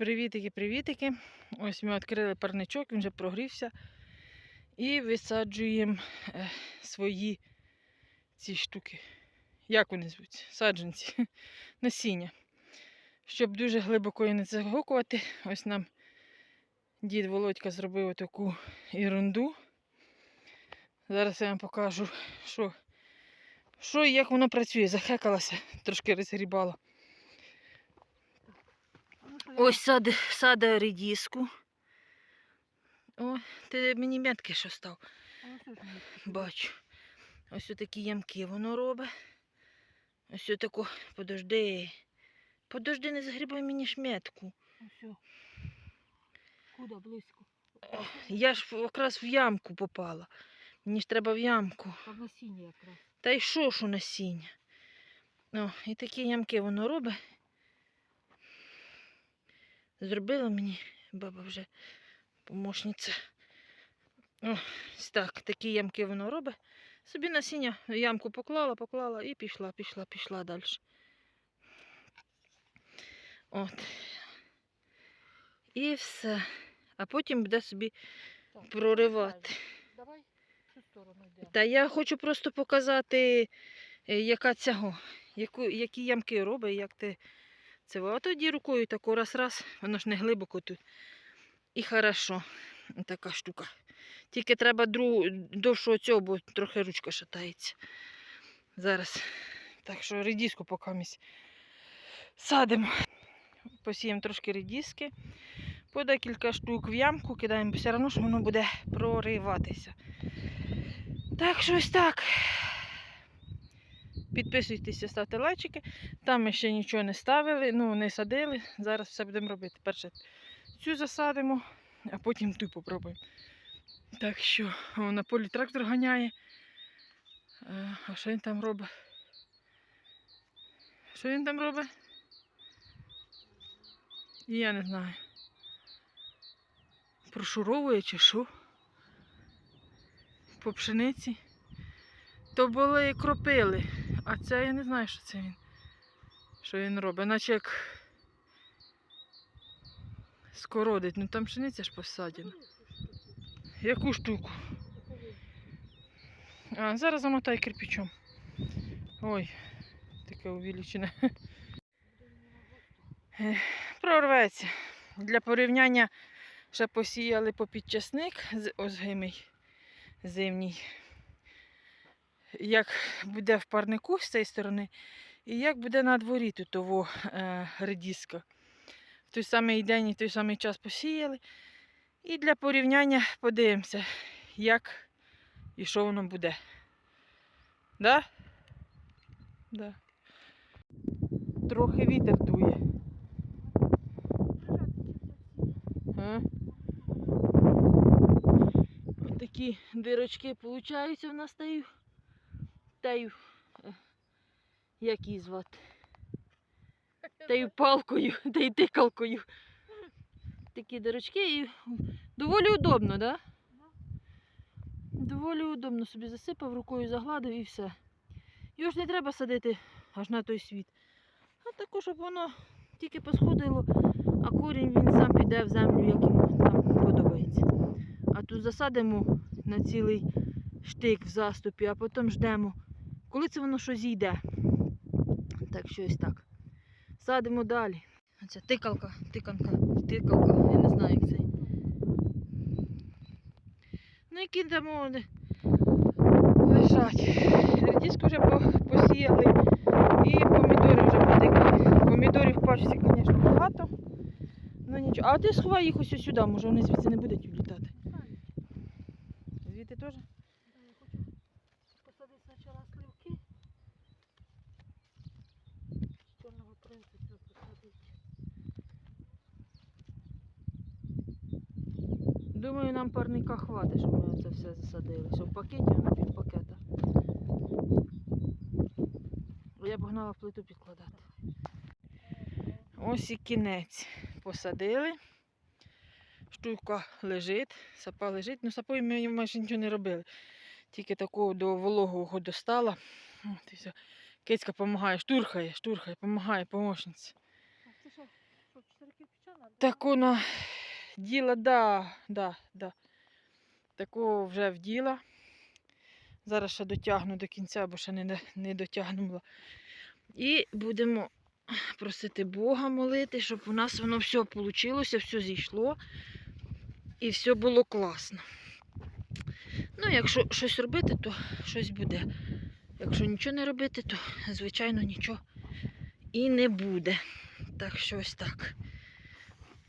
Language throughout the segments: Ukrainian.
Привітики-привітики. Ось ми відкрили парничок, він вже прогрівся. І висаджуємо е, свої ці штуки. Як вони звуться? Саджанці. Насіння. Щоб дуже глибоко і не загукувати, ось нам дід Володька зробив таку ерунду. Зараз я вам покажу, що, що і як воно працює. Захекалася, трошки розгрібала. Ось саде, саде редіску. О, ти мені метки що став. Бачу. Ось такі ямки воно робить. Ось таку. Подожди. Подожди, не загрібай мені шметку. Куда близько? Я ж якраз в ямку попала. Мені ж треба в ямку. Там насіння якраз. Та й що ж у насіння? О, і такі ямки воно робить. Зробила мені баба вже помощниця. Ось так, такі ямки воно робить. Собі насіння ямку поклала, поклала і пішла, пішла, пішла далі. От. І все. А потім буде собі Так, проривати. Давай в цю сторону йдемо. Та я хочу просто показати, е, яка цього, яку, які ямки робить, як ти це. А тоді рукою тако раз-раз, воно ж не глибоко тут. І хорошо. Така штука. Тільки треба друг, довшого цього, бо трохи ручка шатається. Зараз. Так що редіску поки місь садимо. Посіємо трошки редіски. По декілька штук в ямку кидаємо, все одно ж воно буде прориватися. Так, що ось так. Підписуйтеся, ставте лайчики. Там ми ще нічого не ставили, ну не садили. Зараз все будемо робити. Перше цю засадимо, а потім ту попробуємо. Так що о, на полі трактор ганяє. А що він там робить? Що він там робить? Я не знаю. Прошуровує чи що? По пшениці. То були кропили, а це я не знаю, що це він. Що він робить, наче як скородить. Ну там пшениця ж посадена. Яку штуку? А, зараз замотай кирпичом. Ой, таке увеличене. Прорветься. Для порівняння ще посіяли попідчасник з озгимий зимній. Як буде в парнику з цієї сторони, і як буде на дворі тут того е, редіска. В той самий день і в той самий час посіяли. І для порівняння подивимося, як і що воно буде. Да? Да. Трохи вітер дує. А? Ось такі дирочки получаються в нас таю. Таю. е, Як її звати? Таю палкою, та й тикалкою. Такі дирочки і доволі удобно, да? Доволі удобно собі засипав, рукою загладив і все. Його ж не треба садити аж на той світ. А також, щоб воно тільки посходило, а корінь він сам піде в землю, як йому там подобається. А тут засадимо на цілий штик в заступі, а потім ждемо, коли це воно що зійде. Так що ось так. Садимо далі. Оце тикалка, тиканка, тикалка, я не знаю, як це. Ну і кидамо лежать. Редиску вже посіяли і помідори вже потикали. Помідорів пачці, звісно, багато. Ну нічого. А ти сховай їх ось сюди, може вони звідси не будуть влітати. Звідти теж? Да, я хочу посадити спочатку сливки. З чорного принципу посадити. Думаю, нам парника хватить, щоб ми це все засадили. Що в пакеті, а на пів пакета. Я погнала плиту підкладати. Ось і кінець. Посадили. Штука лежить, сапа лежить. Ну, сапою ми майже нічого не робили. Тільки такого до вологого достала. От і все. Кицька допомагає, штурхає, штурхає, допомагає, помощниця. А це що? Що, чотири кирпича надо. Таку на діла, да, да, да. Таку вже вділа. Зараз ще дотягну до кінця, бо ще не- не дотягнула. І будемо просити Бога молити, щоб у нас воно все вийшло, все зійшло і все було класно. Ну, якщо щось робити, то щось буде. Якщо нічого не робити, то звичайно нічого і не буде. Так що ось так.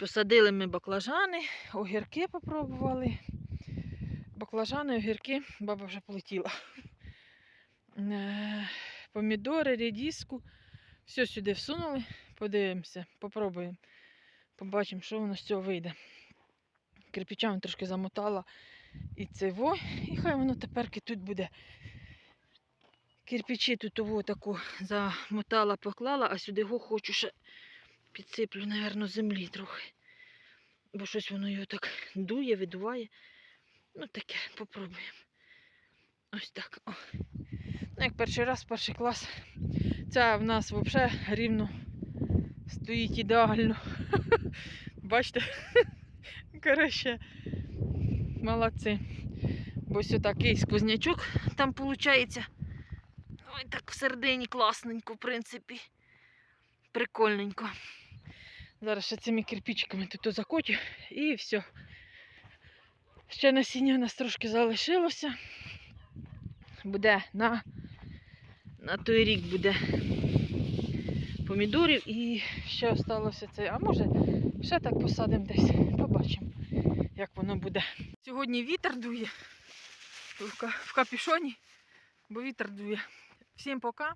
Посадили ми баклажани, огірки попробували. Баклажани, огірки, баба вже полетіла. Е, Помідори, рідіску. Все сюди всунули. Подивимося, попробуємо. Побачимо, що воно з цього вийде. Кирпичами трошки замотала і цево, і хай воно тепер тут буде. Кирпичі тут таку замотала, поклала, а сюди го хочу ще підсиплю, напевно, землі трохи. Бо щось воно його так дує, видуває. Ну таке, попробуємо. Ось так. О. Ну, як перший раз, перший клас. Ця в нас взагалі рівно стоїть ідеально. Бачите? Коротше, молодці. Бо ось такий сквознячок там виходить. Ой, так всередині класненько, в принципі. Прикольненько. Зараз ще цими кирпичиками тут закотю і все. Ще насіння у нас трошки залишилося. Буде на, на той рік буде помідорів і ще залишилося це. А може ще так посадимо десь. Побачимо, як воно буде. Сьогодні вітер дує в капюшоні, бо вітер дує. Всім пока.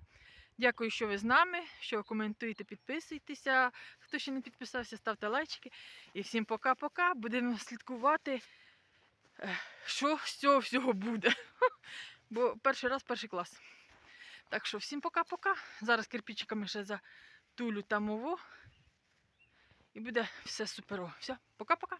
Дякую, що ви з нами, що коментуєте, підписуйтеся. Хто ще не підписався, ставте лайчики. І всім пока-пока. Будемо слідкувати, е, що з цього всього буде. Бо перший раз перший клас. Так що всім пока-пока. Зараз кирпичиками ще затулю там ово. І буде все суперово. Все, пока-пока.